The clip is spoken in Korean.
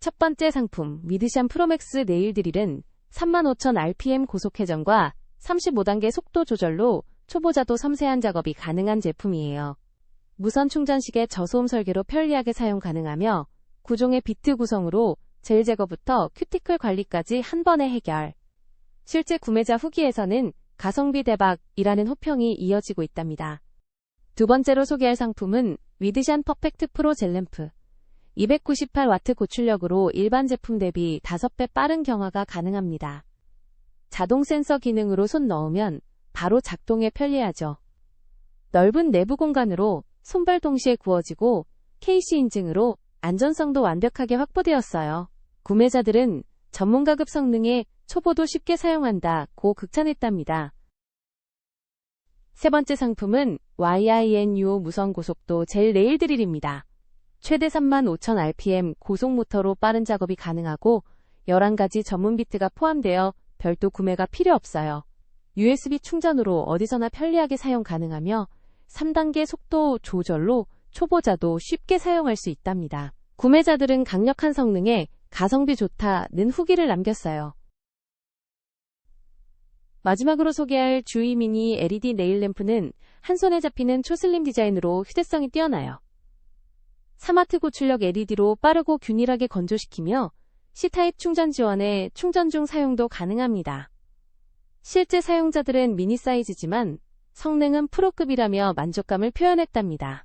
첫 번째 상품 미드샴 프로맥스 네일 드릴은 35,000rpm 고속 회전과 35단계 속도 조절로 초보자도 섬세한 작업이 가능한 제품이에요. 무선 충전식의 저소음 설계로 편리하게 사용 가능하며 구종의 비트 구성으로 젤 제거부터 큐티클 관리까지 한 번에 해결. 실제 구매자 후기에서는 가성비 대박이라는 호평이 이어지고 있답니다. 두 번째로 소개할 상품은 위드샨 퍼펙트 프로 젤램프. 298W 고출력으로 일반 제품 대비 5배 빠른 경화가 가능합니다. 자동 센서 기능으로 손 넣으면 바로 작동에 편리하죠. 넓은 내부 공간으로 손발 동시에 구워지고 KC 인증으로 안전성도 완벽하게 확보되었어요. 구매자들은 전문가급 성능에 초보도 쉽게 사용한다 고 극찬했답니다. 세 번째 상품은 YINUO 무선 고속도 젤 네일 드릴입니다. 최대 35,000rpm 고속 모터로 빠른 작업이 가능하고 11가지 전문 비트가 포함되어 별도 구매가 필요 없어요. USB 충전으로 어디서나 편리하게 사용 가능하며 3단계 속도 조절로 초보자도 쉽게 사용할 수 있답니다. 구매자들은 강력한 성능에 가성비 좋다는 후기를 남겼어요. 마지막으로 소개할 주이 미니 LED 네일 램프는 한 손에 잡히는 초슬림 디자인으로 휴대성이 뛰어나요. 스마트 고출력 LED로 빠르고 균일하게 건조시키며 C타입 충전 지원에 충전 중 사용도 가능합니다. 실제 사용자들은 미니 사이즈지만 성능은 프로급이라며 만족감을 표현했답니다.